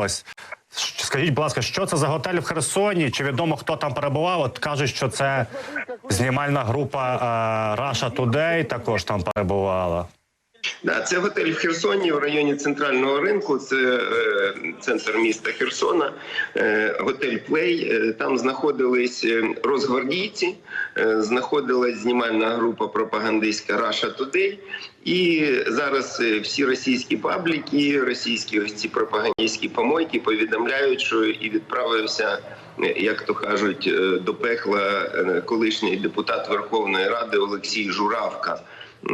Ось скажіть, будь ласка, що це за готель в Херсоні? Чи відомо хто там перебував? От кажуть, що це знімальна група Раша Тудей Today також там перебувала. Це готель в Херсоні в районі центрального ринку. Це е, центр міста Херсона, е, готель Плей. Е, там знаходились розгвардійці, знаходилась знімальна група пропагандистська Russia Today. І зараз всі російські пабліки, російські ось ці пропагандистські помойки повідомляють, що і відправився. Як то кажуть, до пекла колишній депутат Верховної Ради Олексій Журавка.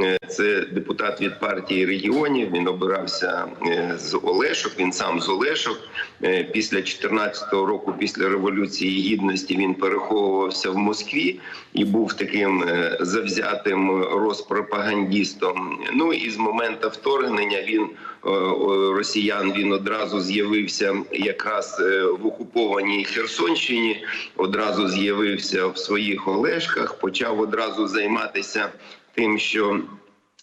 Е, Це депутат від партії регіонів. Він обирався е, з Олешок. Він сам з Олешок. Е, Після 14-го року, після революції гідності, він переховувався в Москві і був таким завзятим розпропагандістом. Ну і з моменту вторгнення він росіян він одразу з'явився якраз в окупованій Херсонщині. Одразу з'явився в своїх Олешках, почав одразу займатися тим, що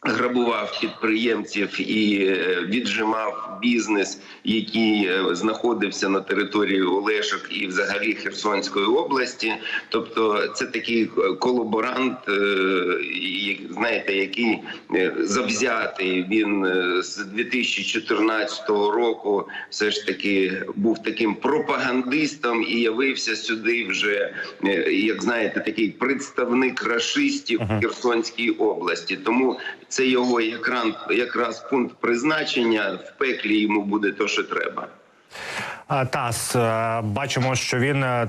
грабував підприємців і е, віджимав бізнес, який е, знаходився на території Олешок і взагалі Херсонської області. Тобто, це такий е, колаборант, знаєте, який завзятий. Він з 2014 року все ж таки був таким пропагандистом і явився сюди вже як знаєте, такий представник рашистів в Херсонській області. Тому це його якраз, якраз пункт призначення в пеклі йому буде то, що треба. А, Тас, е, бачимо, що він е,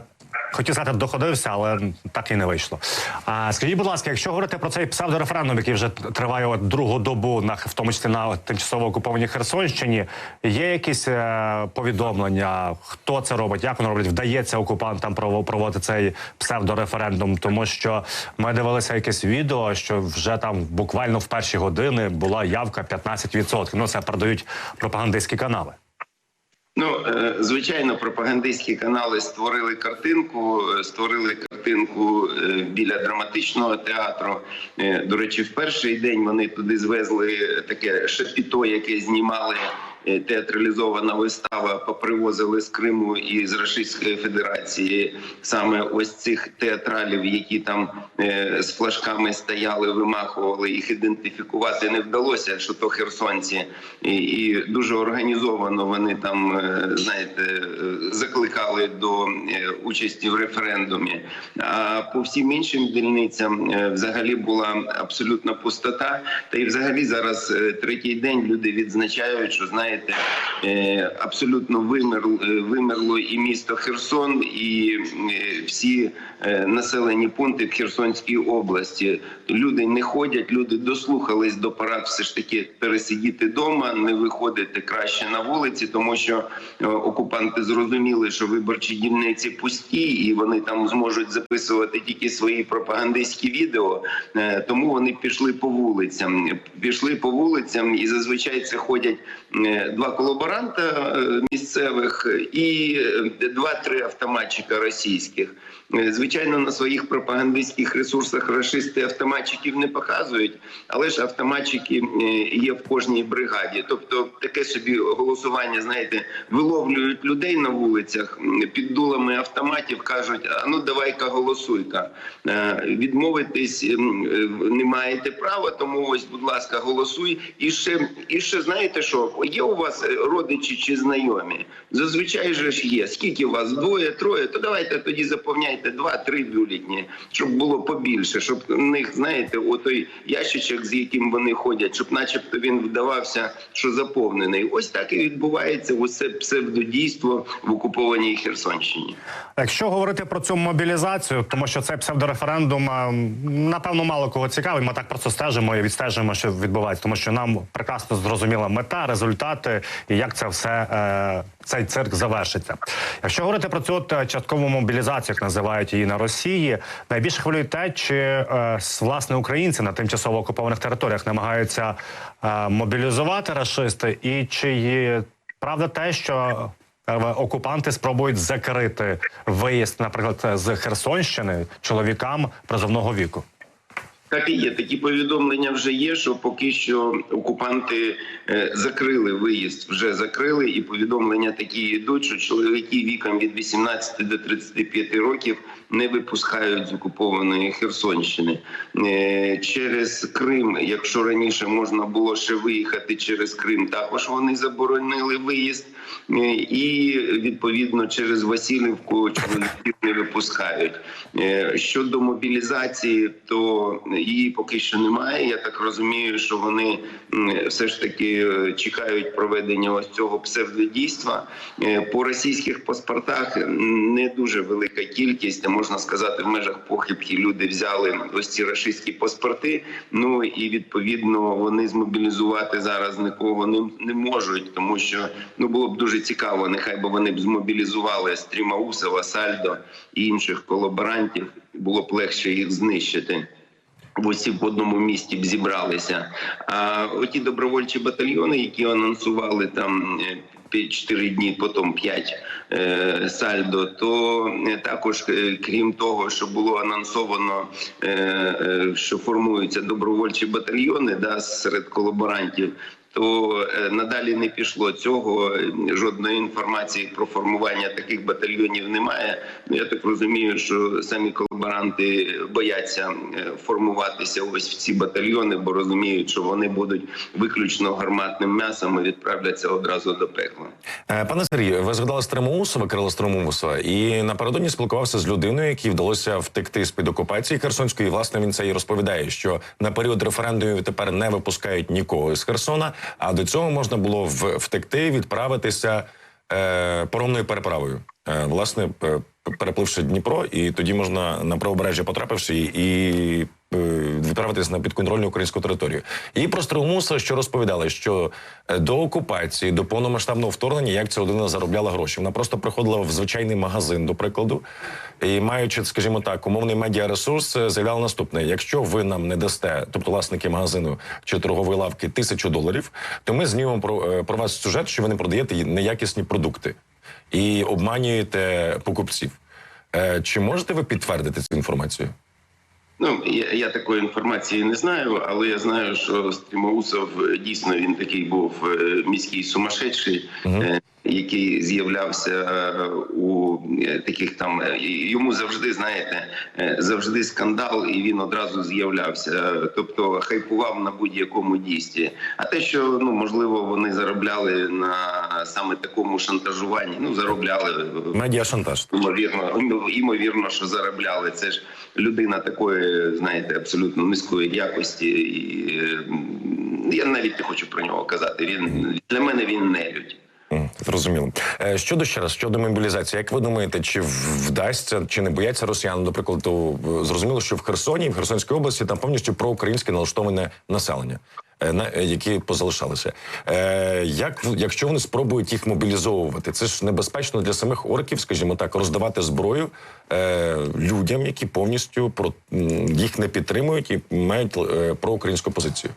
хотів сказати, доходився, але так і не вийшло. А скажіть, будь ласка, якщо говорити про цей псевдореферендум, який вже триває от другу добу, на в тому числі на тимчасово окупованій Херсонщині, є якісь е, повідомлення, хто це робить, як воно робить, вдається окупантам прово- проводити цей псевдореферендум, тому що ми дивилися якесь відео, що вже там буквально в перші години була явка 15%. Ну це передають пропагандистські канали. Ну, е, звичайно, пропагандистські канали створили картинку, е, створили картинку е, біля драматичного театру. До речі, в перший день вони туди звезли таке шапіто, яке знімали. Е, Театралізована вистава попривозили з Криму і з Російської Федерації саме ось цих театралів, які там е, з флажками стояли, вимахували їх ідентифікувати не вдалося, що то херсонці, і, і дуже організовано вони там е, знаєте закликали до участі в референдумі. А по всім іншим дільницям взагалі була абсолютна пустота. Та й взагалі зараз третій день люди відзначають, що знаєте, е, абсолютно вимерло, вимерло і місто Херсон, і е, всі населені пункти в Херсонській області. Люди не ходять, люди дослухались до порад все ж таки пересидіти вдома, не виходити краще на вулиці, тому що е, окупанти зрозуміли, що виборчі дільниці пусті, і вони там зможуть записувати тільки свої пропагандистські відео. Е, Тому вони пішли по вулицям. Пішли по вулицям, і зазвичай це ходять е, два колаборанта е, місцевих і е, два-три автоматчика російських. Е, Звичайно, на своїх пропагандистських ресурсах рашисти автоматчиків не показують, але ж автоматчики є в кожній бригаді. Тобто таке собі голосування, знаєте, виловлюють людей на вулицях під дулами автоматів, кажуть: а ну давай-ка голосуй-ка. Відмовитись не маєте права, тому ось, будь ласка, голосуй. І ще, і ще знаєте що, є у вас е, родичі чи знайомі? Зазвичай же ж є. Скільки у вас? Двоє, троє, то давайте тоді заповняйте два-три бюлетні, щоб було побільше, щоб в них, знаєте, отой ящичок, з яким вони ходять, щоб начебто він вдавався, що заповнений. Ось так і відбувається усе псевдодійство в окупованій Херсонщині. Якщо говорити про цю мобілізацію, тому що цей псевдореферендум напевно мало кого цікавить. Ми так просто стежимо і відстежуємо, що відбувається, тому що нам прекрасно зрозуміла мета, результати і як це все е, цей цирк завершиться. Якщо говорити про цю от, е, часткову мобілізацію, як називають її на Росії, найбільше хвилює те, чи е, власне українці на тимчасово окупованих територіях намагаються мобілізувати рашисти, і чи правда те, що окупанти спробують закрити виїзд, наприклад, з Херсонщини чоловікам призовного віку. Так і є. Такі повідомлення вже є, що поки що окупанти е, закрили виїзд, вже закрили, і повідомлення такі йдуть, що чоловіки віком від 18 до 35 років не випускають з окупованої Херсонщини Е, через Крим. Якщо раніше можна було ще виїхати через Крим, також вони заборонили виїзд. Е, І відповідно через Васильівку чоловіків не випускають. Щодо мобілізації, то її поки що немає. Я так розумію, що вони все ж таки е, чекають проведення ось цього псевдодійства. Е, По російських паспортах не дуже велика кількість, можна сказати, в межах похибки люди взяли ось ці рашистські паспорти. Ну і відповідно вони змобілізувати зараз нікого не, не можуть, тому що ну було б дуже цікаво. Нехай би вони б змобілізували Стрімаусова, Сальдо і інших колаборантів. Було б легше їх знищити. В усі в одному місті б зібралися. А оті добровольчі батальйони, які анонсували там е, пі- чотири дні, потім п'ять е, сальдо, то е, також, е, крім того, що було анонсовано, е, е, що формуються добровольчі батальйони да, серед колаборантів. То е, надалі не пішло цього. Жодної інформації про формування таких батальйонів немає. Ну, Я так розумію, що самі колаборанти бояться е, формуватися ось в ці батальйони, бо розуміють, що вони будуть виключно гарматним м'ясом і відправляться одразу до пекла. Е, Пане Сергію, ви згадали Стримоусова, Кирила Стримоусова, і напередодні спілкувався з людиною, якій вдалося втекти з під окупації Херсонської. І, власне, він це і розповідає, що на період референдумів тепер не випускають нікого з Херсона. А до цього можна було втекти, відправитися е, поромною переправою. Е, власне, е, перепливши Дніпро, і тоді можна на правобережжя потрапивши і відправитись на підконтрольну українську територію. І про Строгомуса, що розповідали, що е, до окупації, до повномасштабного вторгнення, як ця людина заробляла гроші. Вона просто приходила в звичайний магазин, до прикладу, і маючи, скажімо так, умовний медіаресурс, е, заявляла наступне: якщо ви нам не дасте, тобто власники магазину чи торгової лавки, тисячу доларів, то ми знімемо про, е, про вас сюжет, що ви не продаєте неякісні продукти і обманюєте покупців. Е, Чи можете ви підтвердити цю інформацію? Ну я, я такої інформації не знаю, але я знаю, що Стрімоусов е, дійсно він такий був е, міський сумасшедший, е, який з'являвся у таких там е, йому завжди знаєте, е, завжди скандал, і він одразу з'являвся. Е, Тобто хайпував на будь-якому дійстві. А те, що ну можливо вони заробляли на саме такому шантажуванні, ну заробляли е, Медіашантаж. Ймовірно, ймовірно, що заробляли. Це ж людина такої, знаєте, абсолютно низької якості. І е, я навіть не хочу про нього казати. Він для мене він не людь. М, Зрозуміло. Е, Щодо ще раз, щодо мобілізації, як ви думаєте, чи вдасться, чи не бояться росіян? Е, зрозуміло, що в Херсоні, в Херсонській області там повністю проукраїнське налаштоване населення, е, на е, які позалишалися. Як якщо вони спробують їх мобілізовувати, це ж небезпечно для самих орків, скажімо так, роздавати зброю людям, які повністю про їх не підтримують і мають проукраїнську позицію.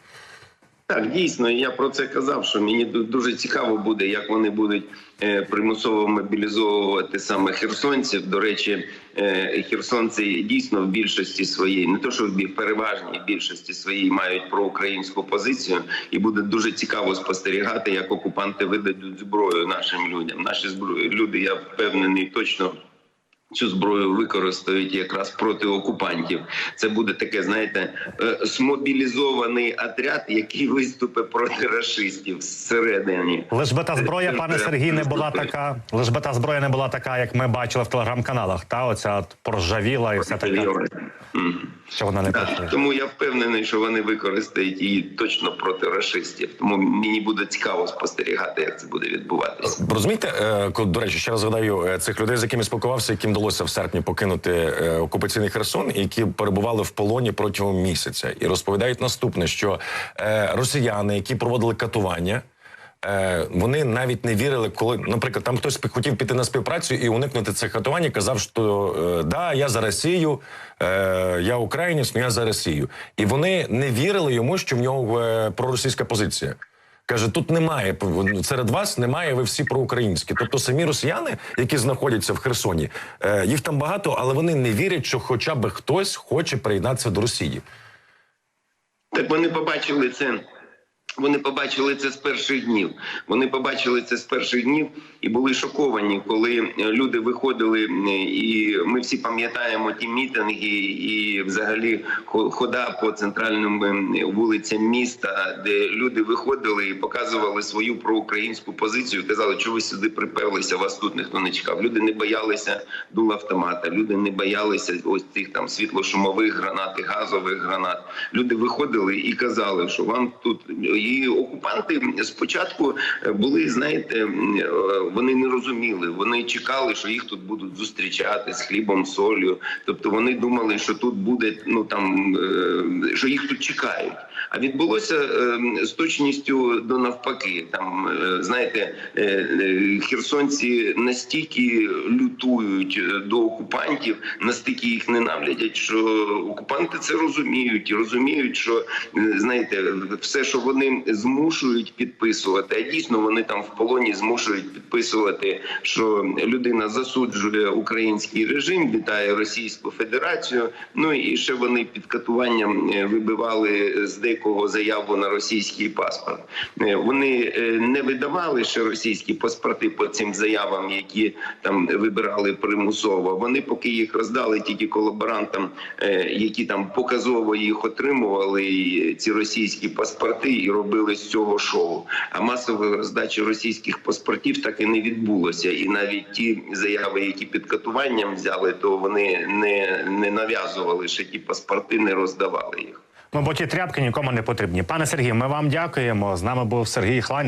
Так, дійсно, я про це казав. Що мені дуже цікаво буде, як вони будуть е, примусово мобілізовувати саме херсонців. До речі, е, херсонці дійсно в більшості своїй, не то що в переважній більшості своїй мають проукраїнську позицію, і буде дуже цікаво спостерігати, як окупанти видадуть зброю нашим людям. Наші зброї люди, я впевнений, точно. Цю зброю використають якраз проти окупантів. Це буде таке, знаєте, е, смобілізований отряд, який виступить проти расистів зсередині. Лиш би та зброя, пане Сергій, не була така. Лиш би та зброя не була така, як ми бачили в телеграм-каналах. Та оця от поржавіла і все таке. Що вона не працює. тому я впевнений, що вони використають її точно проти расистів. Тому мені буде цікаво спостерігати, як це буде відбуватися. Розумієте, е, до речі, ще раз згадаю е, цих людей, з якими спілкувався, яким вдалося в серпні покинути е, окупаційний Херсон, які перебували в полоні протягом місяця, і розповідають наступне: що е, росіяни, які проводили катування. Е, Вони навіть не вірили, коли, наприклад, там хтось хотів піти на співпрацю і уникнути цих катувань, казав, що е, да, я за Росію, е, я українець, але я за Росію. І вони не вірили йому, що в нього проросійська позиція. Каже, тут немає серед вас немає. Ви всі проукраїнські. Тобто самі росіяни, які знаходяться в Херсоні, їх там багато, але вони не вірять, що хоча б хтось хоче приєднатися до Росії. Так вони побачили це. Вони побачили це з перших днів. Вони побачили це з перших днів і були шоковані, коли е, люди виходили. е, І ми всі пам'ятаємо ті мітинги, і взагалі хода по центральним е, вулицям міста, де люди виходили і показували свою проукраїнську позицію. Казали, що ви сюди приперлися, вас тут ніхто не чекав. Люди не боялися дул автомата, люди не боялися ось цих там світлошумових гранат і газових гранат. Люди виходили і казали, що вам тут і окупанти спочатку е, були, знаєте, е, вони не розуміли. Вони чекали, що їх тут будуть зустрічати з хлібом, солью. Тобто вони думали, що тут буде ну там е, що їх тут чекають. А відбулося з точністю до навпаки. Там знаєте, херсонці настільки лютують до окупантів, настільки їх ненавидять, що окупанти це розуміють і розуміють, що знаєте, все, що вони змушують підписувати, а дійсно вони там в полоні змушують підписувати, що людина засуджує український режим, вітає Російську Федерацію. Ну і ще вони під катуванням е, вибивали з декого заяву на російський паспорт. Е, Вони е, не видавали ще російські паспорти по цим заявам, які там вибирали примусово. Вони поки їх роздали тільки колаборантам, які там показово їх отримували, ці російські паспорти, і робили з цього шоу. А масової роздачі російських паспортів так і не відбулося. І навіть ті заяви, які під катуванням взяли, то вони не, не нав'язували ще ті паспорти, не роздавали їх. Ну бо ті тряпки нікому не потрібні. Пане Сергію, ми вам дякуємо. З нами був Сергій Хлань.